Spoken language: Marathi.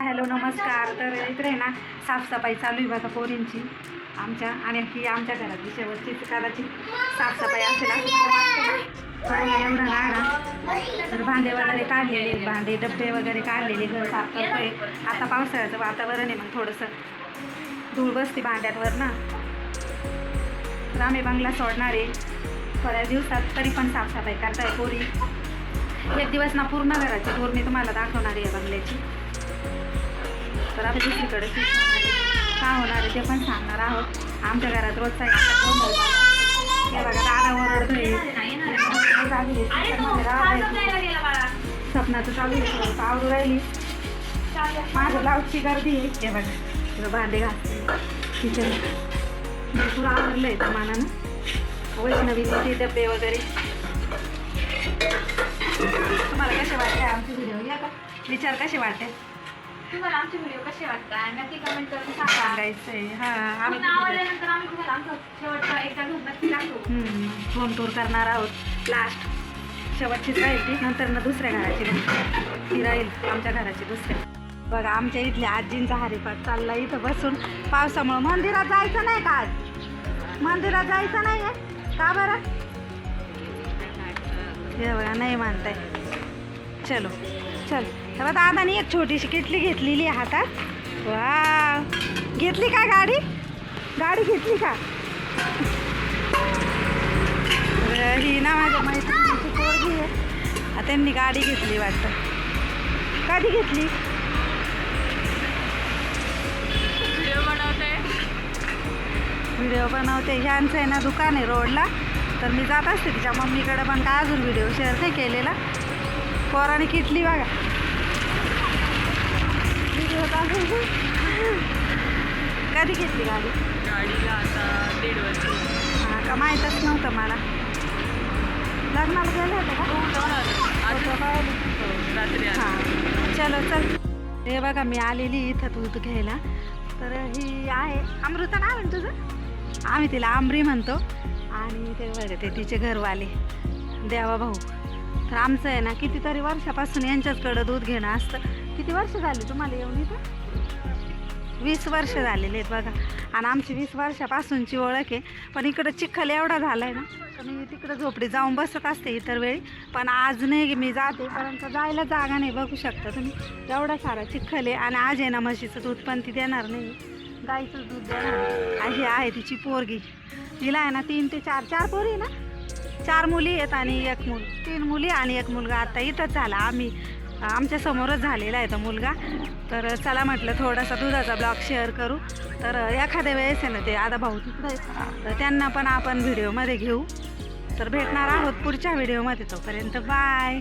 हॅलो नमस्कार. तर इकडे आहे ना साफसफाई चालू आहे बघा पोरींची. आमच्या आणि ही आमच्या घरातली शेवटची कदाचित साफसफाई असेल एवढं राहणार तर भांडे वगैरे काढलेले भांडे डब्बे वगैरे काढलेले घर साफ करतोय. आता पावसाळ्याचं वातावरण आहे मग थोडंसं धूळ बसते भांड्यांवर ना. तर आम्ही बंगला सोडणार आहे. थोड्या दिवसात तरी पण साफसफाई करताय पोरी. एक दिवस ना पूर्ण घराची धूर मी तुम्हाला दाखवणार आहे बंगल्याची. तर आता दुसरीकडे. काय होणार आहे ते पण सांगणार आहोत. आमच्या घरात रोजचा चालू. हे बघा दादा ओरडतोय. स्वप्नाचं चालू आहे. आवरू राहिली. माझं ब्लाऊजची गर्दी हे बघा थोडं भांडे घासते. किचन भरपूर आवडलं आहे मानानं वैष्णवीने ते डबे वगैरे. तुम्हाला कसे वाटते आमचे व्हिडिओ? या का विचार कसे वाटते तुम्हाला आमचे व्हिडिओ कसे वाटतात? नक्की कमेंट करून सांगा. सांगायचं आहे हां पूर्ण आवडल्यानंतर आम्ही तुम्हाला आमचं शेवटचा एकदा घर नक्की दाखवू. आम्ही होम टूर करणार आहोत. लास्ट शेवटचीच राहील. ती नंतर ना दुसऱ्या घराची ती राहील आमच्या घराची दुसऱ्या बघा आमच्या इथल्या आजींचा हरिपाठ चालला इथं बसून. पावसामुळं मंदिरात जायचं नाही का आज? मंदिरात जायचं नाही आहे का बरं? हे बघा नाही मानताय. चलो चल. तेव्हा दादानी एक छोटीशी किटली घेतलेली आहे हातात वा घेतली का गाडी? गाडी घेतली का? तर ही ना माझ्या मैत्रिणीची पोरगी आहे. त्यांनी गाडी घेतली वाटतं. कधी घेतली. व्हिडिओ बनवते. व्हिडिओ बनवते. ह्यांचं आहे ना दुकान आहे रोडला. तर मी जात असते तिच्या मम्मीकडे पण काय अजून व्हिडिओ शेअर नाही केलेला. पोराने किटली बघा. कधी घेतली गाडी? गाडीला आता दीड वर्ष हा का? माहीतच नव्हतं मला. लग्नाला गेले होते का? फोटो पाहिले. रात्री हां. चलो चल. हे बघा मी आलेली इथं दूध घ्यायला. तर ही आहे. अमृता ना तुझं? आम्ही तिला आंबरी म्हणतो. आणि ते बघा ते तिचे घरवाले. देवा भाऊ. तर आमचं आहे ना कितीतरी वर्षापासून यांच्याचकडं दूध घेणं असतं. किती वर्ष झाली तुम्हाला येऊन इथं? वीस वर्ष झालेले आहेत बघा. आणि आमची वीस वर्षापासूनची ओळख आहे. पण इकडं चिखल एवढा झाला आहे ना तर मी तिकडं झोपडी जाऊन बसत असते इतर वेळी. पण आज नाही मी जाते परंतु जायला जागा नाही बघू शकता तुम्ही. एवढा सारा चिखल आहे. आणि आज आहे ना म्हशीचं दूध पण ती देणार नाही. गाईचं दूध देणार आहे. ही आहे तिची पोरगी. तिला आहे ना तीन ते चार चार पोरी आहे ना चार मुली आहेत आणि एक मुल तीन मुली आणि एक मुलगा. आता इथंच झाला. आम्ही आमच्या समोरच झालेला आहे तो मुलगा. तर चला म्हटलं थोडासा दुधाचा ब्लॉग शेअर करू. तर एखाद्या वेळेस आहे ना ते आता भाऊ तिकडे तर त्यांना पण आपण व्हिडिओमध्ये घेऊ. तर भेटणार आहोत पुढच्या व्हिडिओमध्ये तोपर्यंत बाय.